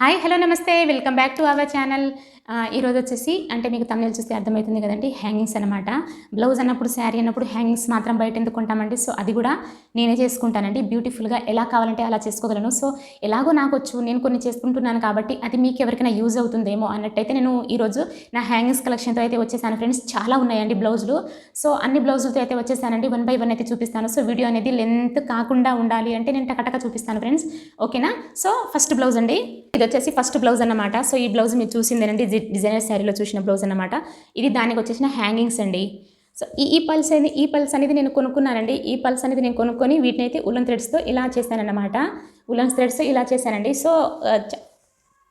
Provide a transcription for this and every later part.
Hi hello నమస్తే. Welcome back to our channel. ఈరోజు వచ్చేసి అంటే మీకు తమిళ చూస్తే అర్థమవుతుంది కదండి హ్యాంగింగ్స్ అనమాట బ్లౌజ్ అన్నప్పుడు శారీ అన్నప్పుడు హ్యాంగింగ్స్ మాత్రం బయట ఎందుకు కొంటామండి సో అది కూడా నేనే చేసుకుంటానండి. బ్యూటిఫుల్గా ఎలా కావాలంటే అలా చేసుకోగలను. సో ఎలాగో నాకు వచ్చు నేను కొన్ని చేసుకుంటున్నాను కాబట్టి అది మీకు ఎవరికైనా యూజ్ అవుతుందేమో అన్నట్టయితే నేను ఈరోజు నా హ్యాంగింగ్స్ కలెక్షన్తో అయితే వచ్చేసాను ఫ్రెండ్స్ చాలా ఉన్నాయండి బ్లౌజులు సో అన్ని బ్లౌజులతో అయితే వచ్చేసానండి. వన్ బై వన్ అయితే చూపిస్తాను. సో వీడియో అనేది లెంత్ కాకుండా ఉండాలి అంటే నేను టకటక చూపిస్తాను ఫ్రెండ్స్ ఓకేనా సో ఫస్ట్ బ్లౌజ్ అండి. ఇది వచ్చేసి ఫస్ట్ బ్లౌజ్ అన్నమాట. సో ఈ బ్లౌజ్ మీరు చూసిందేనండి డిజైనర్ శారీలో చూసిన బ్లౌజ్ అన్నమాట. ఇది దానికి వచ్చేసిన హ్యాంగింగ్స్ అండి. సో ఈ ఈ పల్స్ అనేది ఈ పల్స్ అనేది నేను కొనుక్కున్నానండి. ఈ పల్స్ అనేది నేను కొనుక్కొని వీటిని అయితే ఉలన్ థ్రెడ్స్తో ఇలా చేశానన్నమాట. ఉలన్ థ్రెడ్స్తో ఇలా చేశానండి. సో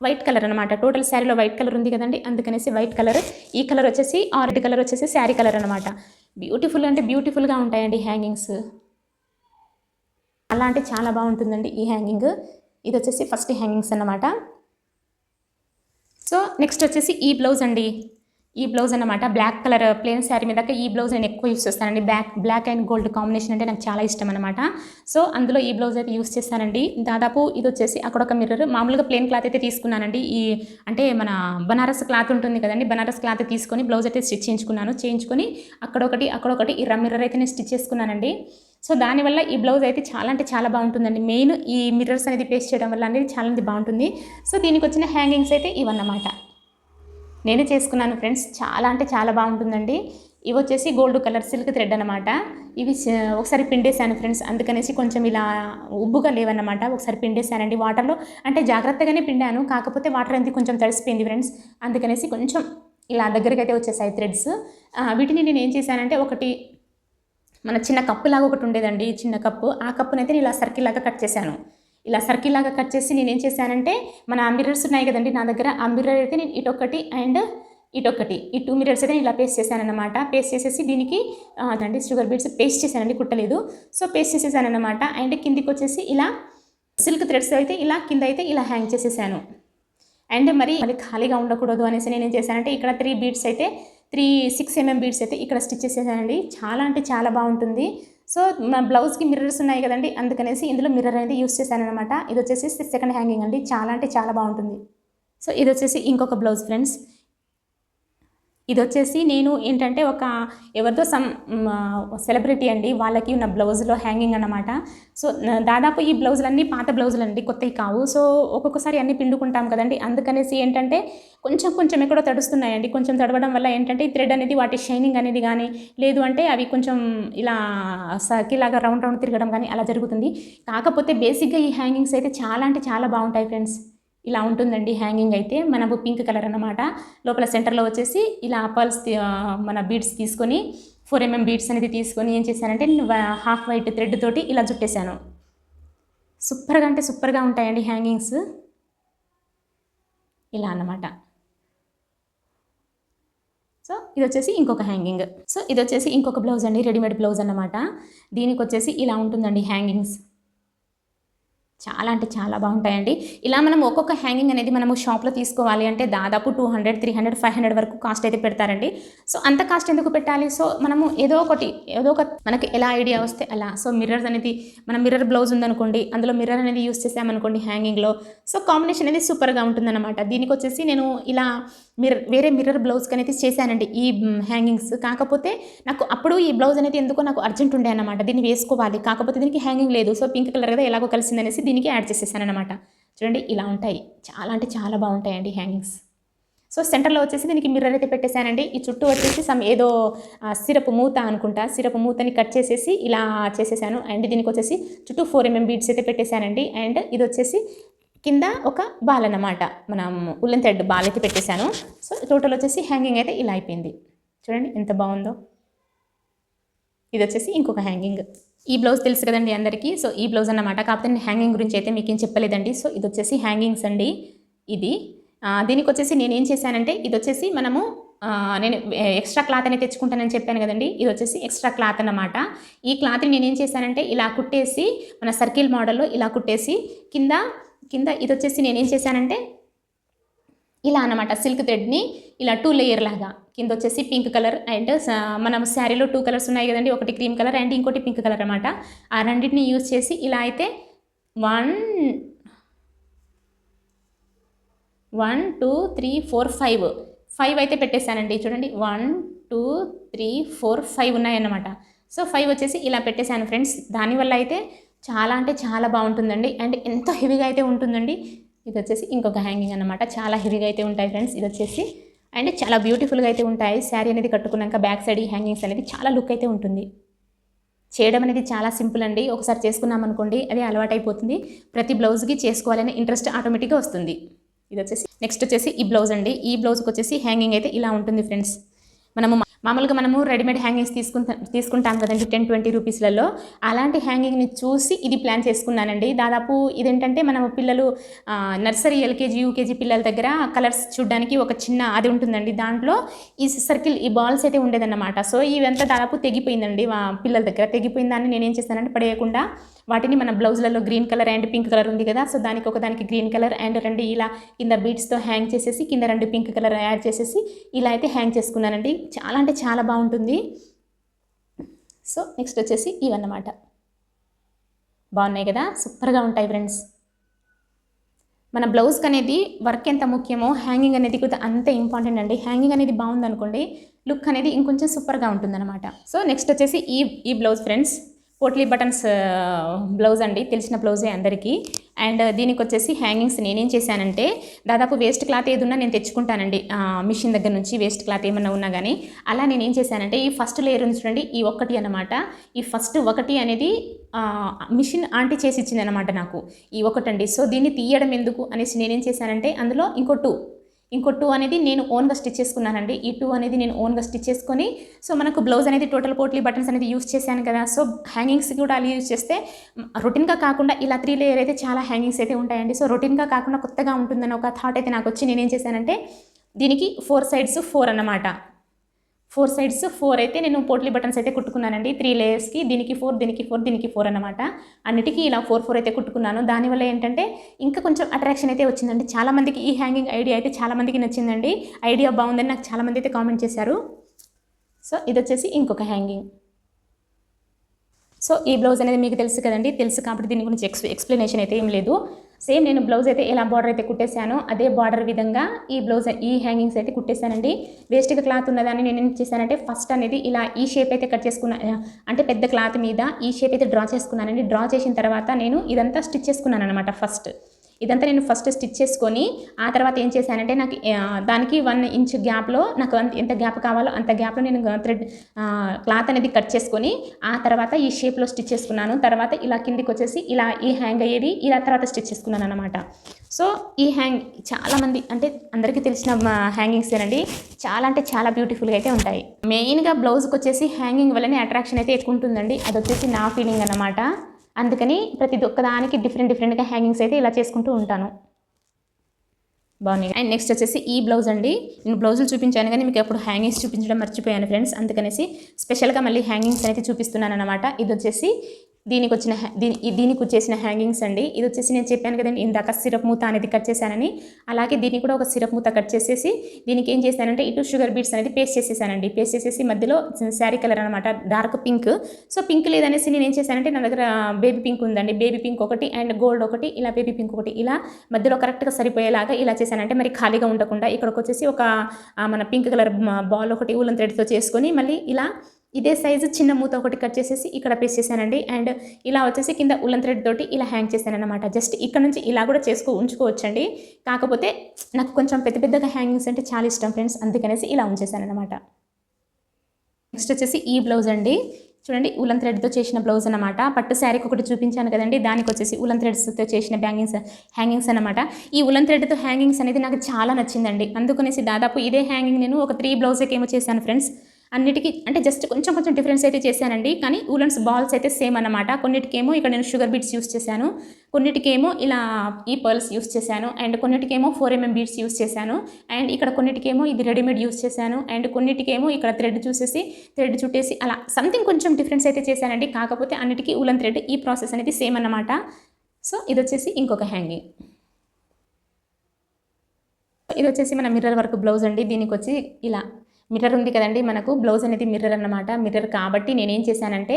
వైట్ కలర్ అనమాట టోటల్ శారీలో వైట్ కలర్ ఉంది కదండి. అందుకనేసి వైట్ కలర్ ఈ కలర్ వచ్చేసి ఆరెంజ్ కలర్ వచ్చేసి శారీ కలర్ అనమాట బ్యూటిఫుల్ అంటే బ్యూటిఫుల్గా ఉంటాయండి హ్యాంగింగ్స్ అలా అంటే చాలా బాగుంటుందండి ఈ హ్యాంగింగ్ ఇది వచ్చేసి ఫస్ట్ హ్యాంగింగ్స్ అన్నమాట. సో నెక్స్ట్ వచ్చేసి ఈ బ్లౌజ్ అండి. ఈ బ్లౌజ్ అనమాట బ్లాక్ కలర్ ప్లెయిన్ శారీ మీద ఈ బ్లౌజ్ నేను ఎక్కువ యూస్ చేస్తానండి. Black black and gold combination అంటే నాకు చాలా ఇష్టం అనమాట సో అందులో ఈ బ్లౌజ్ అయితే యూస్ చేస్తానండి. దాదాపు ఇది వచ్చేసి అక్కడ ఒక మిర్రర్ మామూలుగా ప్లెయిన్ క్లాత్ అయితే తీసుకున్నానండి. ఈ అంటే మన బనారస్ క్లాత్ ఉంటుంది కదండి. బనారస్ క్లాత్ తీసుకొని బ్లౌజ్ అయితే స్టిచ్ చేయించుకున్నాను. చేయించుకొని అక్కడొకటి అక్కడొకటి ఈ మిర్రర్ అయితే నేను స్టిచ్ చేసుకున్నానండి. సో దానివల్ల ఈ బ్లౌజ్ అయితే చాలా అంటే చాలా బాగుంటుందండి. మెయిన్ ఈ మిర్రర్స్ అనేది పేస్ట్ చేయడం వల్ల అనేది చాలా బాగుంటుంది. సో దీనికి వచ్చిన హ్యాంగింగ్స్ అయితే ఇవన్నమాట. నేను చేసుకున్నాను ఫ్రెండ్స్. చాలా అంటే చాలా బాగుంటుందండి. ఇవి వచ్చేసి గోల్డ్ కలర్ సిల్క్ థ్రెడ్ అనమాట ఇవి ఒకసారి పిండేశాను ఫ్రెండ్స్. అందుకనేసి కొంచెం ఇలా ఉబ్బుగా లేవన్నమాట. ఒకసారి పిండేశానండి వాటర్లో. అంటే జాగ్రత్తగానే పిండాను. కాకపోతే వాటర్ అనేది కొంచెం తడిసిపోయింది ఫ్రెండ్స్. అందుకనేసి కొంచెం ఇలా దగ్గరికి అయితే వచ్చేసాయి థ్రెడ్స్. వీటిని నేను ఏం చేశానంటే ఒకటి మన చిన్న కప్పు లాగా ఒకటి ఉండేదండి. చిన్న కప్పు. ఆ కప్పునైతే నేను ఇలా సర్కిల్ లాగా కట్ చేశాను. ఇలా సర్కిల్ లాగా కట్ చేసి నేను ఏం చేశానంటే మన మిర్రర్స్ ఉన్నాయి కదండి నా దగ్గర ఆ మిర్రర్ అయితే నేను ఇటొకటి అండ్ ఇటొకటి ఈ టూ మిర్రర్స్ అయితే నేను ఇలా పేస్ట్ చేశానన్నమాట. పేస్ట్ చేసేసి దీనికి అదండి షుగర్ బీడ్స్ పేస్ట్ చేశానండి కుట్టలేదు. సో పేస్ట్ చేసేసానన్నమాట. అండ్ కిందికి వచ్చేసి ఇలా సిల్క్ థ్రెడ్స్ అయితే ఇలా కింద అయితే ఇలా హ్యాంగ్ చేసేసాను. అండ్ మరి మళ్ళీ ఖాళీగా ఉండకూడదు అనేసి నేను ఏం చేశానంటే ఇక్కడ త్రీ బీడ్స్ అయితే త్రీ సిక్స్ ఎంఎం బీడ్స్ అయితే ఇక్కడ స్టిచ్ చేసేసానండి. చాలా అంటే చాలా బాగుంటుంది. సో మన బ్లౌజ్కి మిర్రర్స్ ఉన్నాయి కదండి అందుకనేసి ఇందులో మిర్రర్ అనేది యూస్ చేశానమాట ఇది వచ్చేసి సెకండ్ హ్యాంగింగ్ అండి. చాలా అంటే చాలా బాగుంటుంది. సో ఇది వచ్చేసి ఇంకొక బ్లౌజ్ ఫ్రెండ్స్ ఇది వచ్చేసి నేను ఏంటంటే ఒక ఎవరితో సమ్ సెలబ్రిటీ అండి. వాళ్ళకి ఉన్న బ్లౌజ్లో హ్యాంగింగ్ అన్నమాట. సో దాదాపు ఈ బ్లౌజులన్నీ పాత బ్లౌజులు అండి కొత్తవి కావు. సో ఒక్కొక్కసారి అన్నీ పిండుకుంటాం కదండి. అందుకనేసి ఏంటంటే కొంచెం కొంచెం ఎక్కడో తడుస్తున్నాయండి. కొంచెం తడవడం వల్ల ఏంటంటే ఈ థ్రెడ్ అనేది వాటి షైనింగ్ అనేది కానీ లేదు అంటే అవి కొంచెం ఇలా సర్కిల్లాగా రౌండ్ రౌండ్ తిరగడం కానీ అలా జరుగుతుంది. కాకపోతే బేసిక్గా ఈ హ్యాంగింగ్స్ అయితే చాలా అంటే చాలా బాగుంటాయి ఫ్రెండ్స్. ఇలా ఉంటుందండి హ్యాంగింగ్ అయితే. మనకు పింక్ కలర్ అన్నమాట. లోపల సెంటర్లో వచ్చేసి ఇలా పర్ల్స్ మన బీడ్స్ తీసుకొని ఫోర్ ఎంఎం బీడ్స్ అనేది తీసుకొని ఏం చేశానంటే నేను హాఫ్ వైట్ థ్రెడ్ తోటి ఇలా చుట్టేశాను సూపర్గా అంటే సూపర్గా ఉంటాయండి హ్యాంగింగ్స్. ఇలా అన్నమాట. సో ఇది వచ్చేసి ఇంకొక హ్యాంగింగ్. సో ఇది వచ్చేసి ఇంకొక బ్లౌజ్ అండి రెడీమేడ్ బ్లౌజ్ అన్నమాట. దీనికి వచ్చేసి ఇలా ఉంటుందండి హ్యాంగింగ్స్. చాలా అంటే చాలా బాగుంటాయండి. ఇలా మనం ఒక్కొక్క హ్యాంగింగ్ అనేది మనము షాప్లో తీసుకోవాలి అంటే దాదాపు two hundred three hundred five hundred వరకు కాస్ట్ అయితే పెడతారండి. సో అంత కాస్ట్ ఎందుకు పెట్టాలి? సో మనము ఏదో ఒకటి ఏదో ఒక మనకి ఎలా ఐడియా వస్తే అలా. సో మిర్రర్స్ అనేది మన మిర్రర్ బ్లౌజ్ ఉందనుకోండి అందులో మిర్రర్ అనేది యూస్ చేసామనుకోండి హ్యాంగింగ్లో సో కాంబినేషన్ అనేది సూపర్గా ఉంటుందన్నమాట. దీనికి వచ్చేసి నేను ఇలా మిర్రర్ వేరే మిర్రర్ బ్లౌజ్కి అనేది చేశానండి. ఈ హ్యాంగింగ్స్ కాకపోతే నాకు అప్పుడు ఈ బ్లౌజ్ అనేది ఎందుకో నాకు అర్జెంట్ ఉండే అనమాట దీన్ని వేసుకోవాలి. కాకపోతే దీనికి హ్యాంగింగ్ లేదు. సో పింక్ కలర్ కదా ఎలాగో కలిసిందనేసి దీనికి యాడ్ చేసేసానమాట చూడండి ఇలా ఉంటాయి. చాలా అంటే చాలా బాగుంటాయండి హ్యాంగింగ్స్ సో సెంటర్లో వచ్చేసి దీనికి మిర్రర్ అయితే పెట్టేశానండి. ఈ చుట్టూ వచ్చేసి సమ్ ఏదో సిరప్ మూత అనుకుంటా. సిరప్ మూతని కట్ చేసేసి ఇలా చేసేసాను. అండ్ దీనికి వచ్చేసి చుట్టూ ఫోర్ ఎంఎం బీడ్స్ అయితే పెట్టేశానండి. అండ్ ఇది వచ్చేసి కింద ఒక బాల్ అన్నమాట. మనం ఉల్లెన్ థ్రెడ్ బాల్ అయితే పెట్టేశాను. సో టోటల్ వచ్చేసి హ్యాంగింగ్ అయితే ఇలా అయిపోయింది. చూడండి ఎంత బాగుందో. ఇది వచ్చేసి ఇంకొక హ్యాంగింగ్ ఈ బ్లౌజ్ తెలుసు కదండి అందరికీ. సో ఈ బ్లౌజ్ అన్నమాట. కాకపోతే నేను హ్యాంగింగ్ గురించి అయితే మీకు ఏం చెప్పలేదండి. సో ఇది వచ్చేసి హ్యాంగింగ్స్ అండి ఇది. దీనికి వచ్చేసి నేను ఏం చేశానంటే ఇది వచ్చేసి మనము నేను ఎక్స్ట్రా క్లాత్ అనేది తెచ్చుకుంటానని చెప్పాను కదండి. ఇది వచ్చేసి ఎక్స్ట్రా క్లాత్ అన్నమాట. ఈ క్లాత్ని నేనేం చేశానంటే ఇలా కుట్టేసి మన సర్కిల్ మోడల్లో ఇలా కుట్టేసి కింద కింద ఇది వచ్చేసి నేనేం చేశానంటే ఇలా అన్నమాట సిల్క్ థ్రెడ్ని ఇలా టూ లేయర్ లాగా కింద వచ్చేసి పింక్ కలర్ అండ్ మనం శారీలో టూ కలర్స్ ఉన్నాయి కదండి ఒకటి క్రీమ్ కలర్ అండ్ ఇంకోటి పింక్ కలర్ అనమాట ఆ రెండింటిని యూజ్ చేసి ఇలా అయితే one one two three four five five అయితే పెట్టేశానండి చూడండి. One two three four five ఉన్నాయన్నమాట. సో ఫైవ్ వచ్చేసి ఇలా పెట్టేశాను ఫ్రెండ్స్ దానివల్ల అయితే చాలా అంటే చాలా బాగుంటుందండి. అండ్ ఎంత హెవీగా అయితే ఉంటుందండి ఇది వచ్చేసి ఇంకొక హ్యాంగింగ్ అనమాట చాలా హెవీగా అయితే ఉంటాయి ఫ్రెండ్స్ ఇది వచ్చేసి అండ్ చాలా బ్యూటిఫుల్గా అయితే ఉంటాయి. శారీ అనేది కట్టుకున్నాక బ్యాక్ సైడ్ ఈ హ్యాంగింగ్స్ అనేది చాలా లుక్ అయితే ఉంటుంది. చేయడం అనేది చాలా సింపుల్ అండి. ఒకసారి చేసుకున్నాం అనుకోండి అది అలవాటైపోతుంది. ప్రతి బ్లౌజ్కి చేసుకోవాలనే ఇంట్రెస్ట్ ఆటోమేటిక్గా వస్తుంది. ఇది వచ్చేసి నెక్స్ట్ వచ్చేసి ఈ బ్లౌజ్ అండి. ఈ బ్లౌజ్కి వచ్చేసి హ్యాంగింగ్ అయితే ఇలా ఉంటుంది ఫ్రెండ్స్. మనము మామూలుగా మనము రెడీమేడ్ హ్యాంగింగ్స్ తీసుకుంటా తీసుకుంటాం కదండి టెన్ ట్వంటీ రూపీస్లలో. అలాంటి హ్యాంగింగ్ని చూసి ఇది ప్లాన్ చేసుకున్నానండి. దాదాపు ఇదేంటంటే మనం పిల్లలు నర్సరీ ఎల్కేజీ యూకేజీ పిల్లల దగ్గర కలర్స్ చూడడానికి ఒక చిన్న అది ఉంటుందండి. దాంట్లో ఈ సర్కిల్ ఈ బాల్స్ అయితే ఉండేదన్నమాట. సో ఇవంతా దాదాపు తెగిపోయిందండి పిల్లల దగ్గర. తెగిపోయిన నేనేం చేస్తానంటే పడేయకుండా వాటిని మన బ్లౌజ్లలో green colour and pink colour ఉంది కదా సో దానికి ఒకదానికి గ్రీన్ కలర్ అండ్ రెండు ఇలా కింద బీడ్స్తో హ్యాంగ్ చేసేసి కింద రెండు పింక్ కలర్ యాడ్ చేసేసి ఇలా అయితే హ్యాంగ్ చేసుకున్నానండి. చాలా అంటే చాలా బాగుంటుంది. సో నెక్స్ట్ వచ్చేసి ఇవన్నమాట. బాగున్నాయి కదా? సూపర్గా ఉంటాయి ఫ్రెండ్స్. మన బ్లౌజ్కి అనేది వర్క్ ఎంత ముఖ్యమో హ్యాంగింగ్ అనేది కూడా అంతే ఇంపార్టెంట్ అండి. హ్యాంగింగ్ అనేది బాగుందనుకోండి లుక్ అనేది ఇంకొంచెం సూపర్గా ఉంటుందన్నమాట. సో నెక్స్ట్ వచ్చేసి ఈ ఈ blouse friends. Potli buttons blouse అండి తెలిసిన బ్లౌజే అందరికీ. అండ్ దీనికి వచ్చేసి హ్యాంగింగ్స్ నేనేం చేశానంటే దాదాపు వేస్ట్ క్లాత్ ఏది ఉన్నా నేను తెచ్చుకుంటానండి. మిషన్ దగ్గర నుంచి వేస్ట్ క్లాత్ ఏమన్నా ఉన్నా కానీ అలా నేనేం చేశానంటే ఈ ఫస్ట్ లేయర్ ఉంది చూడండి ఈ ఒక్కటి అనమాట ఈ ఫస్ట్ ఒకటి అనేది మిషన్ ఆంటీ చేసి ఇచ్చింది అనమాట నాకు. ఈ ఒకటండి. సో దీన్ని తీయడం ఎందుకు అనేసి నేనేం చేశానంటే అందులో ఇంకో టూ ఇంకో టూ అనేది నేను ఓన్గా స్టిచ్ చేసుకున్నానండి. ఈ టూ అనేది నేను ఓన్గా స్టిచ్ చేసుకొని సో మనకు బ్లౌజ్ అనేది టోటల్ పోట్లీ బటన్స్ అనేది యూస్ చేశాను కదా. సో హ్యాంగింగ్స్ కూడా అలా యూస్ చేస్తే రొటీన్గా కాకుండా ఇలా త్రీ లేయర్ అయితే చాలా హ్యాంగింగ్స్ అయితే ఉంటాయండి. సో రొటీన్గా కాకుండా కొత్తగా ఉంటుందని ఒక థాట్ అయితే నాకు వచ్చి నేనేం చేశానంటే దీనికి ఫోర్ సైడ్స్ ఫోర్ అన్నమాట. ఫోర్ సైడ్స్ ఫోర్ అయితే నేను పోట్లీ బటన్స్ అయితే కుట్టుకున్నానండి. త్రీ లేయర్స్కి దీనికి ఫోర్ దీనికి ఫోర్ దీనికి ఫోర్ అనమాట అన్నిటికీ ఇలా ఫోర్ ఫోర్ అయితే కుట్టుకున్నాను. దానివల్ల ఏంటంటే ఇంకా కొంచెం అట్రాక్షన్ అయితే వచ్చిందండి. చాలామందికి ఈ హ్యాంగింగ్ ఐడియా అయితే చాలామందికి నచ్చిందండి. ఐడియా బాగుందని నాకు చాలామంది అయితే కామెంట్ చేశారు. సో ఇది వచ్చేసి ఇంకొక హ్యాంగింగ్. సో ఈ బ్లౌజ్ అనేది మీకు తెలుసు కదండి. తెలుసు కాబట్టి దీని గురించి ఎక్స్ ఎక్స్ప్లెనేషన్ అయితే ఏం లేదు. సేమ్ నేను బ్లౌజ్ అయితే ఎలా బార్డర్ అయితే కుట్టేశానో అదే బార్డర్ విధంగా ఈ బ్లౌజ్ ఈ హ్యాంగింగ్స్ అయితే కుట్టేశానండి. వేస్ట్గా క్లాత్ ఉన్నదాన్ని నేను ఏం చేశానంటే ఫస్ట్ అనేది ఇలా ఈ షేప్ అయితే కట్ చేసుకున్నా అంటే పెద్ద క్లాత్ మీద ఈ షేప్ అయితే డ్రా చేసుకున్నానండి. డ్రా చేసిన తర్వాత నేను ఇదంతా స్టిచ్ చేసుకున్నాను అనమాట ఫస్ట్ ఇదంతా నేను ఫస్ట్ స్టిచ్ చేసుకొని ఆ తర్వాత ఏం చేశానంటే నాకు దానికి వన్ ఇంచ్ గ్యాప్లో నాకు అంత- ఎంత గ్యాప్ కావాలో అంత గ్యాప్లో నేను థ్రెడ్ క్లాత్ అనేది కట్ చేసుకొని ఆ తర్వాత ఈ షేప్లో స్టిచ్ చేసుకున్నాను. తర్వాత ఇలా కిందికి వచ్చేసి ఇలా ఈ హ్యాంగ్ అయ్యేది ఇలా తర్వాత స్టిచ్ చేసుకున్నాను అనమాట సో ఈ హ్యాంగ్ చాలామంది అంటే అందరికీ తెలిసిన హ్యాంగింగ్స్ ఏనండి చాలా అంటే చాలా బ్యూటిఫుల్గా అయితే ఉంటాయి. మెయిన్గా బ్లౌజ్కి వచ్చేసి హ్యాంగింగ్ వల్లనే అట్రాక్షన్ అయితే ఎక్కువ ఉంటుందండి. అది వచ్చేసి నా ఫీలింగ్ అనమాట అందుకని ప్రతి ఒక్కదానికి డిఫరెంట్ డిఫరెంట్గా హ్యాంగింగ్స్ అయితే ఇలా చేసుకుంటూ ఉంటాను. బాగున్నాయి. అండ్ నెక్స్ట్ వచ్చేసి ఈ బ్లౌజ్ అండి. నేను బ్లౌజులు చూపించాను కానీ మీకు ఎప్పుడు హ్యాంగింగ్స్ చూపించడం మర్చిపోయాను ఫ్రెండ్స్ అందుకనేసి స్పెషల్గా మళ్ళీ హ్యాంగింగ్స్ అయితే చూపిస్తున్నాను అనమాట ఇది వచ్చేసి దీనికి వచ్చిన హ్యా- దీని దీనికి వచ్చేసిన హ్యాంగింగ్స్ అండి. ఇది వచ్చేసి నేను చెప్పాను కదండి ఇందాక సిరప్ మూత అనేది కట్ చేశానని. అలాగే దీన్ని కూడా ఒక సిరప్ మూత కట్ చేసేసి దీనికి ఏం చేశానంటే ఇటు షుగర్ బీట్స్ అనేది పేస్ట్ చేసేసానండి. పేస్ట్ చేసేసి మధ్యలో శారీ కలర్ అనమాట డార్క్ పింక్. సో పింక్ లేదనేసి నేను ఏం చేశానంటే నా దగ్గర బేబీ పింక్ ఉందండి. బేబీ పింక్ ఒకటి అండ్ గోల్డ్ ఒకటి ఇలా బేబీ పింక్ ఒకటి ఇలా మధ్యలో కరెక్ట్గా సరిపోయేలాగా ఇలా చేశానంటే మరి ఖాళీగా ఉండకుండా ఇక్కడికి వచ్చేసి ఒక మన పింక్ కలర్ బాల్ ఒకటి ఊలం థ్రెడ్తో చేసుకొని మళ్ళీ ఇలా ఇదే సైజు చిన్న మూత ఒకటి కట్ చేసేసి ఇక్కడ పేస్ట్ చేశానండి. అండ్ ఇలా వచ్చేసి కింద ఉల్లన్ థ్రెడ్ తోటి ఇలా హ్యాంగ్ చేశాను అనమాట జస్ట్ ఇక్కడ నుంచి ఇలా కూడా చేసుకో ఉంచుకోవచ్చండి. కాకపోతే నాకు కొంచెం పెద్ద పెద్దగా హ్యాంగింగ్స్ అంటే చాలా ఇష్టం ఫ్రెండ్స్ అందుకనేసి ఇలా ఉంచేసాను అనమాట నెక్స్ట్ వచ్చేసి ఈ బ్లౌజ్ అండి. చూడండి ఉలన్ థ్రెడ్తో చేసిన బ్లౌజ్ అనమాట పట్టు శారీకి ఒకటి చూపించాను కదండి. దానికి వచ్చేసి ఉలన్ థ్రెడ్స్తో చేసిన బ్యాంగింగ్స్ హ్యాంగింగ్స్ అనమాట ఈ ఉలన్ థ్రెడ్తో హ్యాంగింగ్స్ అనేది నాకు చాలా నచ్చిందండి. అందుకనేసి దాదాపు ఇదే హ్యాంగింగ్ నేను ఒక త్రీ బ్లౌజ్కి ఏమో చేశాను ఫ్రెండ్స్ అన్నిటికీ అంటే జస్ట్ కొంచెం కొంచెం డిఫరెన్స్ అయితే చేశానండి. కానీ ఊలన్స్ బాల్స్ అయితే సేమ్ అనమాట కొన్నిటికేమో ఇక్కడ నేను షుగర్ బీట్స్ యూస్ చేశాను. కొన్నిటికేమో ఇలా ఈ పర్ల్స్ యూస్ చేశాను. అండ్ కొన్నిటికేమో ఫోర్ ఎంఎం బీట్స్ యూస్ చేశాను. అండ్ ఇక్కడ కొన్నిటికేమో ఇది రెడీమేడ్ యూస్ చేశాను. అండ్ కొన్నిటికేమో ఇక్కడ థ్రెడ్ చూసేసి థ్రెడ్ చుట్టేసి అలా సంథింగ్ కొంచెం డిఫరెన్స్ అయితే చేశానండి. కాకపోతే అన్నిటికీ ఊలన్ థ్రెడ్ ఈ ప్రాసెస్ అనేది సేమ్ అన్నమాట. సో ఇది వచ్చేసి ఇంకొక హ్యాంగింగ్ ఇది వచ్చేసి మన మిర్రర్ వర్క్ బ్లౌజ్ అండి. దీనికి వచ్చి ఇలా మిర్రర్ ఉంది కదండి మనకు బ్లౌజ్ అనేది మిర్రర్ అనమాట మిర్రర్ కాబట్టి నేను ఏం చేశానంటే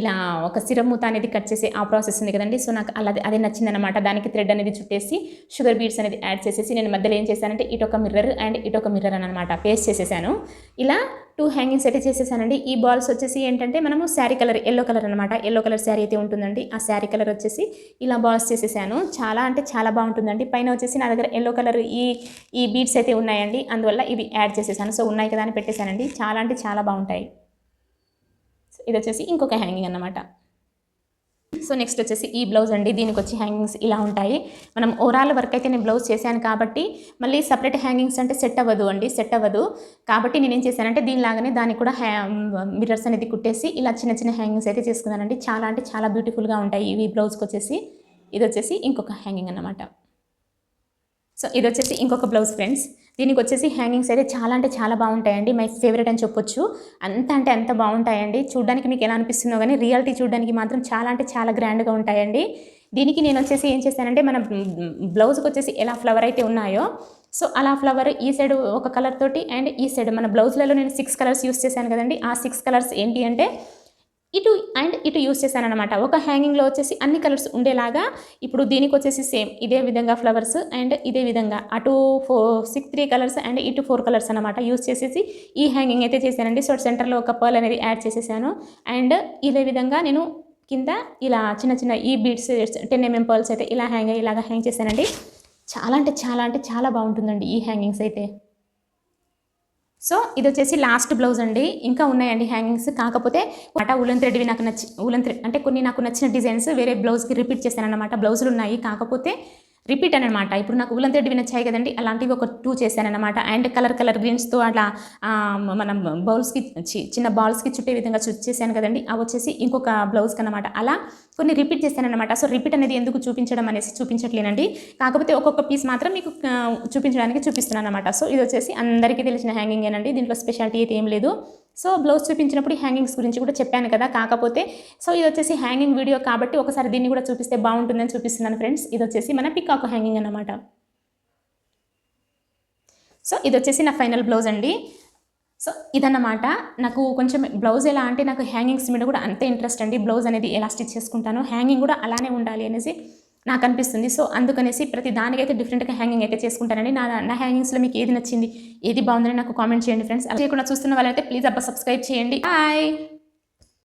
ఇలా ఒక సిరమూత అనేది కట్ చేసే ఆ ప్రాసెస్ ఉంది కదండి. సో నాకు అలా అదే నచ్చిందనమాట దానికి థ్రెడ్ అనేది చుట్టేసి షుగర్ బీడ్స్ అనేది యాడ్ చేసేసి నేను మధ్యలో ఏం చేశానంటే ఇటొక మిర్రర్ అండ్ ఇటొక మిర్రర్ అనమాట పేస్ట్ చేసేసాను. ఇలా టూ హ్యాంగింగ్స్ అయితే చేసేసానండి. ఈ బాల్స్ వచ్చేసి ఏంటంటే మనము శారీ కలర్ ఎల్లో కలర్ అనమాట ఎల్లో కలర్ శారీ అయితే ఉంటుందండి. ఆ శారీ కలర్ వచ్చేసి ఇలా బాల్స్ చేసేసాను. చాలా అంటే చాలా బాగుంటుందండి. పైన వచ్చేసి నా దగ్గర ఎల్లో కలర్ ఈ ఈ బీడ్స్ అయితే ఉన్నాయండి. అందువల్ల ఇవి యాడ్ చేసేసాను. సో ఉన్నాయి కదా అని పెట్టేశానండి. చాలా అంటే చాలా బాగుంటాయి. సో ఇది వచ్చేసి ఇంకొక హ్యాంగింగ్ అన్నమాట. సో నెక్స్ట్ వచ్చేసి ఈ బ్లౌజ్ అండి దీనికి వచ్చి హ్యాంగింగ్స్ ఇలా ఉంటాయి. మనం ఓవరాల్ వర్క్ అయితే నేను బ్లౌజ్ చేశాను కాబట్టి మళ్ళీ సపరేట్ హ్యాంగింగ్స్ అంటే సెట్ అవ్వదు అండి సెట్ అవ్వదు. కాబట్టి నేను ఏం చేశానంటే దీనిలాగానే దానికి కూడా హ్యా మిర్రర్స్ అనేది కుట్టేసి ఇలా చిన్న చిన్న హ్యాంగింగ్స్ అయితే చేసుకున్నానండి. చాలా అంటే చాలా బ్యూటిఫుల్గా ఉంటాయి ఇవి బ్లౌజ్కి వచ్చేసి. ఇది వచ్చేసి ఇంకొక హ్యాంగింగ్ అన్నమాట. సో ఇది వచ్చేసి ఇంకొక బ్లౌజ్ ఫ్రెండ్స్. దీనికి వచ్చేసి హ్యాంగింగ్స్ అయితే చాలా అంటే చాలా బాగుంటాయండి. మై ఫేవరెట్ అని చెప్పొచ్చు. అంత అంటే అంత బాగుంటాయండి. చూడడానికి మీకు ఎలా అనిపిస్తుందో కానీ రియాలిటీ చూడడానికి మాత్రం చాలా అంటే చాలా గ్రాండ్గా ఉంటాయండి. దీనికి నేను వచ్చేసి ఏం చేశానంటే మన బ్లౌజ్కి వచ్చేసి ఎలా ఫ్లవర్ అయితే ఉన్నాయో సో అలా ఫ్లవర్ ఈ సైడ్ ఒక కలర్ తోటి అండ్ ఈ సైడ్ మన బ్లౌజ్లలో నేను సిక్స్ కలర్స్ యూస్ చేశాను కదండి. ఆ సిక్స్ కలర్స్ ఏంటి అంటే ఇటు అండ్ ఇటు యూస్ చేశాను అనమాట ఒక హ్యాంగింగ్లో వచ్చేసి అన్ని కలర్స్ ఉండేలాగా ఇప్పుడు దీనికి వచ్చేసి సేమ్ ఇదే విధంగా ఫ్లవర్స్ అండ్ ఇదే విధంగా అటు four six three colours and ఇటు ఫోర్ కలర్స్ అనమాట యూస్ చేసేసి ఈ హ్యాంగింగ్ అయితే చేశానండి. సో సెంటర్లో ఒక పర్ల్ అనేది యాడ్ చేసేసాను. అండ్ ఇదే విధంగా నేను కింద ఇలా చిన్న చిన్న ఈ బీడ్స్ టెన్ ఎంఎం పర్ల్స్ అయితే ఇలా హ్యాంగ్ ఇలాగా హ్యాంగ్ చేశానండి. చాలా అంటే చాలా అంటే చాలా బాగుంటుందండి ఈ హ్యాంగింగ్స్ అయితే. సో ఇది వచ్చేసి లాస్ట్ బ్లౌజ్ అండి. ఇంకా ఉన్నాయండి హ్యాంగింగ్స్. కాకపోతే అట ఉలన్ థ్రెడ్వి నాకు నచ్చి ఉలన్ థ్రెడ్ అంటే కొన్ని నాకు నచ్చిన డిజైన్స్ వేరే బ్లౌజ్కి రిపీట్ చేశాను అనమాట బ్లౌజులు ఉన్నాయి కాకపోతే రిపీట్ అనమాట ఇప్పుడు నాకు ఉలన్ థ్రెడ్వి నచ్చాయి కదండి. అలాంటివి ఒక టూ చేశానమాట అండ్ కలర్ కలర్ గ్రీన్స్తో అట్లా మనం బౌల్స్కి చి- చిన్న బాల్స్కి చుట్టే విధంగా చేశాను కదండి. అవి వచ్చేసి ఇంకొక బ్లౌజ్కి అనమాట అలా కొన్ని రిపీట్ చేశానమాట సో రిపీట్ అనేది ఎందుకు చూపించడం అనేసి చూపించట్లేనండి. కాకపోతే ఒక్కొక్క పీస్ మాత్రం మీకు చూపించడానికి చూపిస్తున్నాను అనమాట సో ఇది వచ్చేసి అందరికీ తెలిసిన హ్యాంగింగ్ ఏనండి. దీంట్లో స్పెషాలిటీ అయితే ఏం లేదు. సో బ్లౌజ్ చూపించినప్పుడు హ్యాంగింగ్స్ గురించి కూడా చెప్పాను కదా. కాకపోతే సో ఇది వచ్చేసి హ్యాంగింగ్ వీడియో కాబట్టి ఒకసారి దీన్ని కూడా చూపిస్తే బాగుంటుందని చూపిస్తున్నాను ఫ్రెండ్స్. ఇది వచ్చేసి మన పికాక్ హ్యాంగింగ్ అన్నమాట. సో ఇది వచ్చేసి నా ఫైనల్ బ్లౌజ్ అండి. సో ఇదన్నమాట. నాకు కొంచెం బ్లౌజ్ ఎలా అంటే నాకు హ్యాంగింగ్స్ మీద కూడా అంతే ఇంట్రెస్ట్ అండి. బ్లౌజ్ అనేది ఎలా స్టిచ్ చేసుకుంటాను హ్యాంగింగ్ కూడా అలానే ఉండాలి అనేసి నాకు అనిపిస్తుంది సో అందుకనేసి ప్రతి దానికైతే డిఫరెంట్గా హ్యాంగింగ్ అయితే చేసుకుంటానండి. నా నా హ్యాంగింగ్స్లో మీకు ఏది నచ్చింది ఏది బాగుందని నాకు కామెంట్ చేయండి ఫ్రెండ్స్ అలా చేయకుండా చూస్తున్న వాళ్ళైతే ప్లీజ్ అబ్బా సబ్స్క్రైబ్ చేయండి. బాయ్